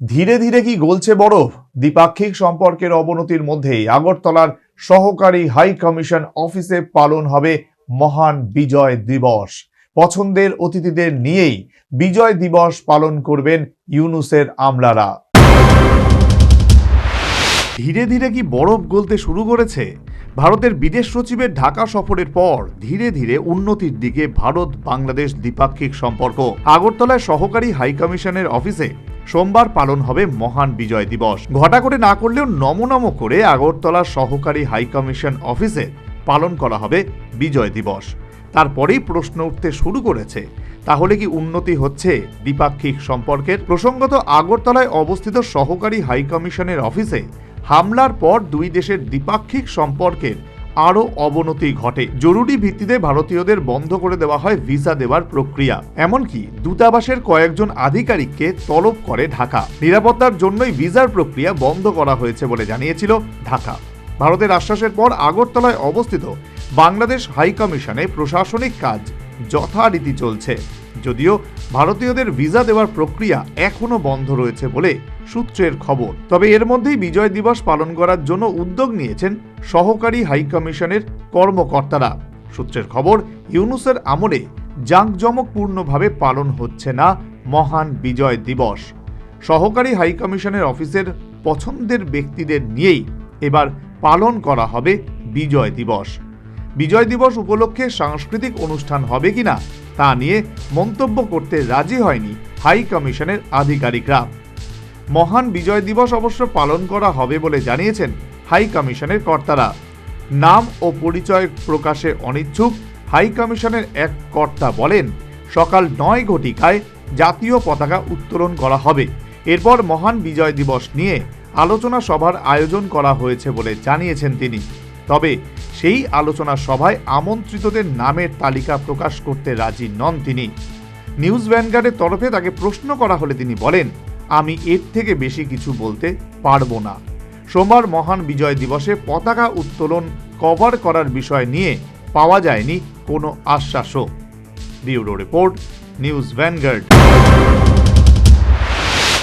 ধীরে ধীরে কি গলছে বরফ? দ্বিপাক্ষিক সম্পর্কের অবনতির মধ্যেই আগরতলার সহকারী হাই কমিশন অফিসে পালন হবে মহান বিজয় দিবস। পছন্দের অতিথিদের নিয়েই বিজয় দিবস পালন করবেন ইউনুসের আমলারা। ধীরে ধীরে কি বরফ গলতে শুরু করেছে? ভারতের বিদেশ সচিবের ঢাকা সফরের পর ধীরে ধীরে উন্নতির দিকে ভারত বাংলাদেশ দ্বিপাক্ষিক সম্পর্ক। আগরতলায় সহকারী হাইকমিশনের অফিসে সোমবার পালন হবে মহান বিজয় দিবস। ঘটা করে না করলেও নমনম করে আগরতলার সহকারী হাইকমিশন অফিসে পালন করা হবে বিজয় দিবস। তারপরেই প্রশ্ন উঠতে শুরু করেছে, তাহলে কি উন্নতি হচ্ছে দ্বিপাক্ষিক সম্পর্কের? প্রসঙ্গত আগরতলায় অবস্থিত সহকারী হাইকমিশনের অফিসে হামলার পর দুই দেশের দ্বিপাক্ষিক সম্পর্কের আরও অবনতি ঘটে। জরুরি ভিত্তিতে ভারতীয়দের বন্ধ করে দেওয়া হয় ভিসা দেওয়ার প্রক্রিয়া। এমনকি দূতাবাসের কয়েকজন আধিকারিককে তলব করে ঢাকা। নিরাপত্তার জন্যই ভিসার প্রক্রিয়া বন্ধ করা হয়েছে বলে জানিয়েছিল ঢাকা। ভারতের আশ্বাসের পর আগরতলায় অবস্থিত বাংলাদেশ হাই কমিশনে প্রশাসনিক কাজ যথারীতি চলছে। যদিও ভারতীয়দের ভিসা দেওয়ার প্রক্রিয়া এখনও বন্ধ রয়েছে বলে সূত্রের খবর। তবে এর মধ্যেই বিজয় দিবস পালন করার জন্য উদ্যোগ নিয়েছেন সহকারী হাই কমিশনের কর্মকর্তারা। সূত্রের খবর, ইউনুসের আমলে জাঁকজমকপূর্ণভাবে পালন হচ্ছে না মহান বিজয় দিবস। সহকারী হাই কমিশনের অফিসের পছন্দের ব্যক্তিদের নিয়েই এবার পালন করা হবে বিজয় দিবস। বিজয় দিবস উপলক্ষে সাংস্কৃতিক অনুষ্ঠান হবে কিনা তা নিয়ে মন্তব্য করতে রাজি হয়নি হাই কমিশনের আধিকারিকরা। মহান বিজয় দিবস অবশ্য পালন করা হবে বলে জানিয়েছেন হাই কমিশনের কর্তারা। নাম ও পরিচয় প্রকাশে অনিচ্ছুক, হাই কমিশনের এক কর্তা বলেন, সকাল নয় ঘটিকায় জাতীয় পতাকা উত্তোলন করা হবে। এরপর মহান বিজয় দিবস নিয়ে আলোচনা সভার আয়োজন করা হয়েছে বলে জানিয়েছেন তিনি। তবে সেই আলোচনা সভায় আমন্ত্রিতদের নামের তালিকা প্রকাশ করতে রাজি নন তিনি। নিউজ ভ্যানগার্ডের তরফে তাকে প্রশ্ন করা হলে তিনি বলেন আমি এর থেকে বেশি কিছু বলতে পারব না। সোমবার মহান বিজয় দিবসে পতাকা উত্তোলন কভার করার বিষয় নিয়ে পাওয়া যায়নি কোনো আশ্বাসও। Bureau report, news Vanguard.